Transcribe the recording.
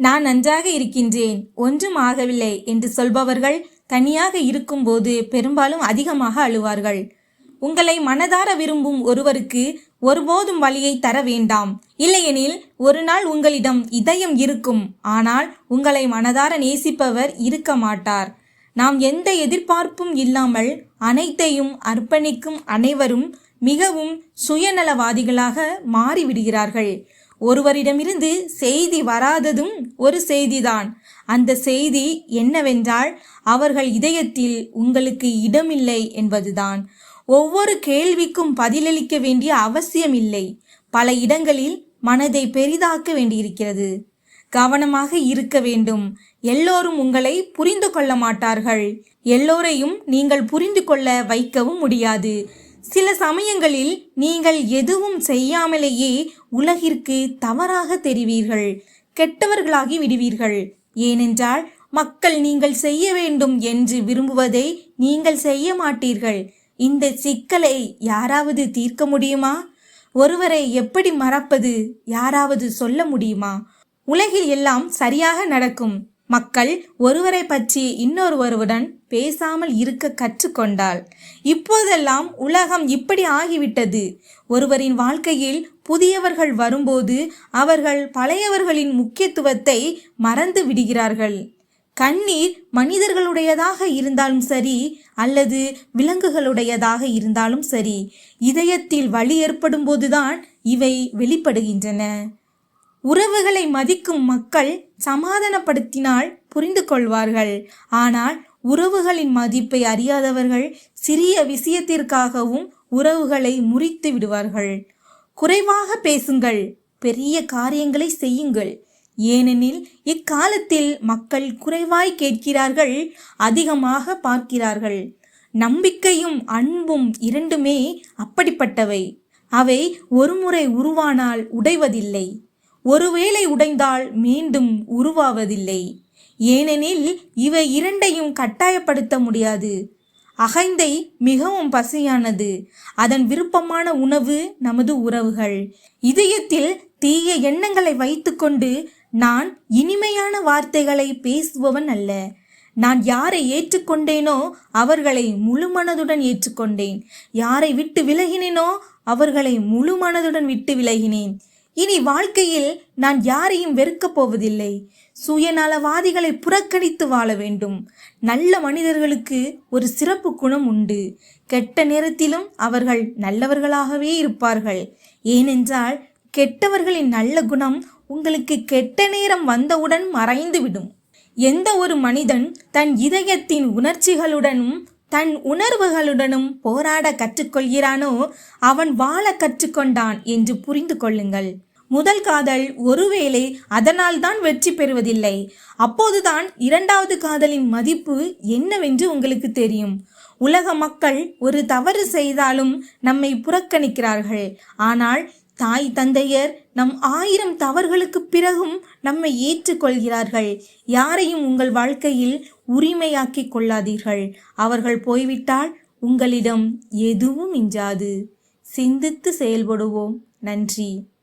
நான் நன்றாக இருக்கின்றேன் ஒன்றும் ஆகவில்லை என்று சொல்பவர்கள் தனியாக இருக்கும்போது பெரும்பாலும் அதிகமாக அழுவார்கள். உங்களை மனதார விரும்பும் ஒருவருக்கு ஒருபோதும் வழியை தர வேண்டாம். இல்லையெனில் ஒரு நாள் உங்களிடம் இதயம் இருக்கும் ஆனால் உங்களை மனதார நேசிப்பவர் இருக்க மாட்டார். நாம் எந்த எதிர்பார்ப்பும் இல்லாமல் அனைத்தையும் அர்ப்பணிக்கும் அனைவரும் மிகவும் சுயநலவாதிகளாக மாறிவிடுகிறார்கள். ஒருவரிடமிருந்து செய்தி வராததும் ஒரு செய்திதான். அந்த செய்தி என்னவென்றால் அவர்கள் இதயத்தில் உங்களுக்கு இடமில்லை என்பதுதான். ஒவ்வொரு கேள்விக்கும் பதிலளிக்க வேண்டிய அவசியமில்லை. பல இடங்களில் மனதை பெரிதாக்க வேண்டியிருக்கிறது. கவனமாக இருக்க வேண்டும். எல்லோரும் உங்களை புரிந்து கொள்ள மாட்டார்கள். எல்லோரையும் நீங்கள் புரிந்து கொள்ள வைக்கவும் முடியாது. சில சமயங்களில் நீங்கள் எதுவும் செய்யாமலேயே உலகிற்கு தவறாக தெரிவீர்கள் கெட்டவர்களாகி விடுவீர்கள். ஏனென்றால் மக்கள் நீங்கள் செய்ய வேண்டும் என்று விரும்புவதை நீங்கள் செய்ய மாட்டீர்கள். இந்த சிக்கலை யாராவது தீர்க்க முடியுமா? ஒருவரை எப்படி மறப்பது? யாராவது சொல்ல முடியுமா? உலகில் எல்லாம் சரியாக நடக்கும். மக்கள் ஒருவரை பற்றி இன்னொருவருடன் பேசாமல் இருக்க கற்றுக்கொண்டால் இப்போதெல்லாம் உலகம் இப்படி ஆகிவிட்டது. ஒருவரின் வாழ்க்கையில் புதியவர்கள் வரும்போது அவர்கள் பழையவர்களின் முக்கியத்துவத்தை மறந்து விடுகிறார்கள். கண்ணீர் மனிதர்களுடையதாக இருந்தாலும் சரி அல்லது விலங்குகளுடையதாக இருந்தாலும் சரி இதயத்தில் வலி ஏற்படும் போதுதான் இவை வெளிப்படுகின்றன. உறவுகளை மதிக்கும் மக்கள் சமாதானப்படுத்தினால் புரிந்து கொள்வார்கள். ஆனால் உறவுகளின் மதிப்பை அறியாதவர்கள் சிறிய விஷயத்திற்காகவும் உறவுகளை முறித்து விடுவார்கள். குறைவாக பேசுங்கள் பெரிய காரியங்களை செய்யுங்கள். ஏனெனில் இக்காலத்தில் மக்கள் குறைவாய் கேட்கிறார்கள் அதிகமாக பார்க்கிறார்கள். நம்பிக்கையும் அன்பும் இரண்டுமே அப்படிப்பட்டவை. அவை ஒருமுறை உருவானால் உடைவதில்லை. ஒருவேளை உடைந்தால் மீண்டும் உருவாவதில்லை. ஏனெனில் இவை இரண்டையும் கட்டாயப்படுத்த முடியாது. அகைந்தை மிகவும் பசியானது. அதன் விருப்பமான உணவு நமது உறவுகள். இதயத்தில் தீய எண்ணங்களை வைத்துக்கொண்டு நான் இனிமையான வார்த்தைகளை பேசுபவன் அல்ல. நான் யாரை ஏற்றுக்கொண்டேனோ அவர்களை முழு மனதுடன் ஏற்றுக்கொண்டேன். யாரை விட்டு விலகினேனோ அவர்களை முழு மனதுடன் விட்டு விலகினேன். இனி வாழ்க்கையில் நான் யாரையும் வெறுக்கப் போவதில்லை. சுயநலவாதிகளை புறக்கணித்து வாழ வேண்டும். நல்ல மனிதர்களுக்கு ஒரு சிறப்பு குணம் உண்டு. கெட்ட நேரத்திலும் அவர்கள் நல்லவர்களாகவே இருப்பார்கள். ஏனென்றால் கெட்டவர்களின் நல்ல குணம் உங்களுக்கு கெட்ட நேரம் வந்தவுடன் மறைந்துவிடும். எந்த ஒரு மனிதன் தன் இதயத்தின் உணர்ச்சிகளுடனும் தன் உணர்வுகளுடனும் போராட கற்றுக்கொள்கிறானோ அவன் வாழ கற்றுக்கொண்டான் என்று புரிந்து கொள்ளுங்கள். முதல் காதல் ஒருவேளை அதனால் தான் வெற்றி பெறுவதில்லை. அப்போதுதான் இரண்டாவது காதலின் மதிப்பு என்னவென்று உங்களுக்கு தெரியும். உலக மக்கள் ஒரு தவறு செய்தாலும் நம்மை புறக்கணிக்கிறார்கள். ஆனால் தாய் தந்தையர் நம் ஆயிரம் தவறுகளுக்கு பிறகும் நம்மை ஏற்றுக்கொள்கிறார்கள். யாரையும் உங்கள் வாழ்க்கையில் உரிமையாக்கி கொள்ளாதீர்கள். அவர்கள் போய்விட்டால் உங்களிடம் எதுவும் மிஞ்சாது சிந்தித்து செயல்படுவோம். நன்றி.